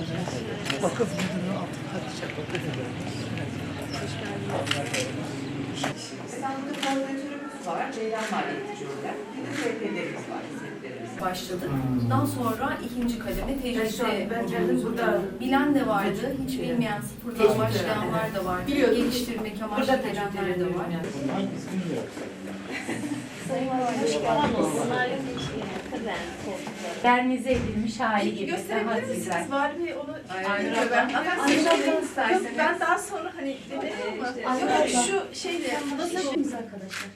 geldiniz. Vakıf Müdürü Abdülkadir Vakıf İstanbul'da koordinatörümüz var, Ceylan yöneticiyorlar. Bir de var. Başladık. Daha sonra ikinci kademe tecrübe burada bilen de vardı, hiç bilmeyen sıfırdan başlayanlar da vardı. Geliştirmek amaçlı gelenler de var. Modernize edilmiş hali gibi gösterebilir güzel. misiniz? Var bir onu Aynen. ben, Ama Yok, seçelim isterseniz. ben daha sonra hani dedim ama yok yok, şu şeyle nasıl arkadaşlar?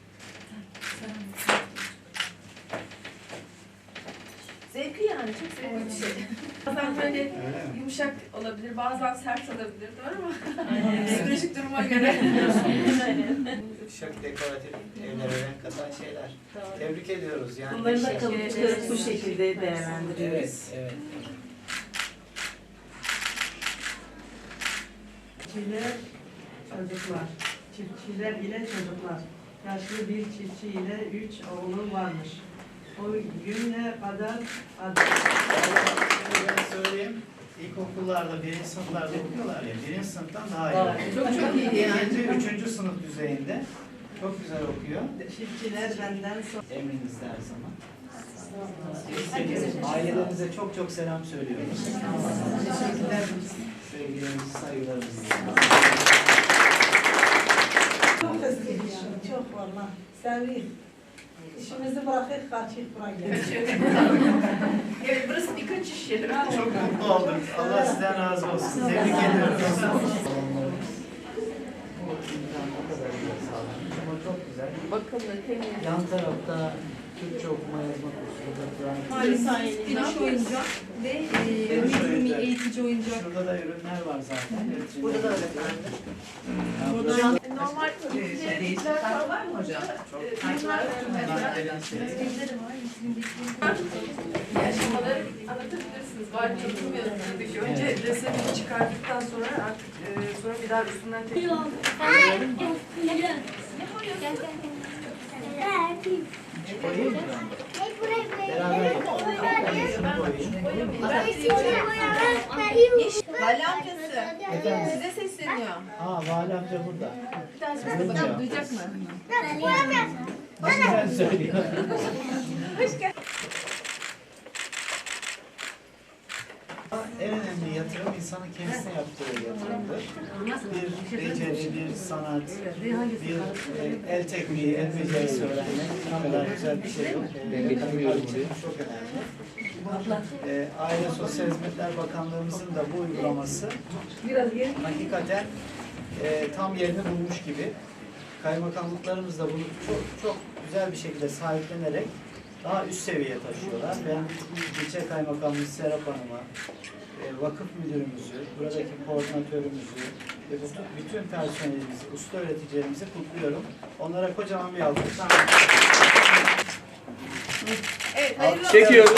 Zevkli yani çok zevkli bir şey. Bazen böyle yumuşak olabilir, bazen sert olabilir doğru mu? Psikolojik duruma göre. Şık dekoratif evlere renk katan şeyler. Tebrik ediyoruz yani. Bunları da kalıp çıkarıp bu şekilde değerlendiriyoruz. Evet, evet. Çiftçiler, çocuklar. Çiftçiler ile çocuklar. Yaşlı bir çiftçi ile üç oğlu varmış. O güne kadar adı. Şöyle söyleyeyim. İlkokullarda, birinci sınıflarda okuyorlar ya, birinci sınıftan daha iyi. Çok çok iyi yani. İkinci, üçüncü sınıf düzeyinde çok güzel okuyor. Çiftçiler benden sonra. Emrinizde her zaman. Biz ailelerinize çok çok selam söylüyoruz. Teşekkürler. Sevgilerimizi, saygılarımızı. Çok özledim. Çok valla. Sevim. İşimizi bırakıp kaçıp buraya geldik. Evet burası bir kaçış yeri. Çok mutlu olduk. Allah sizden razı olsun. Tebrik ama çok güzel. Bakımlı, temiz. Yan tarafta Türkçe okuma yazma kursu, burada Kur'an Flash oyuncak ve e, eğitici oyuncak. Şurada da ürünler var zaten. Burada da öyle. Burada Normal Şey, değişiklikler var mı hocam? çok e, ürünler Yaşamaları anlatabilirsiniz. Var diye bilmiyorum tabii ki. Önce resmini çıkardıktan sonra artık e, sonra bir daha üstünden tekrar. koyayım mı? Beraber Vali amcası Efendim? size sesleniyor. Aa Vali amca burada. Bir daha söyle Duymuyor. bakalım duyacak mı? Ne güzel söylüyor. En önemli yatırım insanın kendisine yaptığı yatırımdır. Bir beceri, bir sanat, bir e, el tekniği, el becerisi öğrenmek bu kadar güzel bir şey yok. E, kadınlar için çok önemli. E, Aile Sosyal Hizmetler Bakanlığımızın da bu uygulaması hakikaten e, tam yerini bulmuş gibi. Kaymakamlıklarımız da bunu çok çok güzel bir şekilde sahiplenerek daha üst seviyeye taşıyorlar. Ben ilçe kaymakamımız Serap Hanım'a, e, vakıf müdürümüzü, buradaki koordinatörümüzü ve bütün, bütün personelimizi, usta öğreticilerimizi kutluyorum. Onlara kocaman bir alkış. Evet hayırlı Çekiyorum.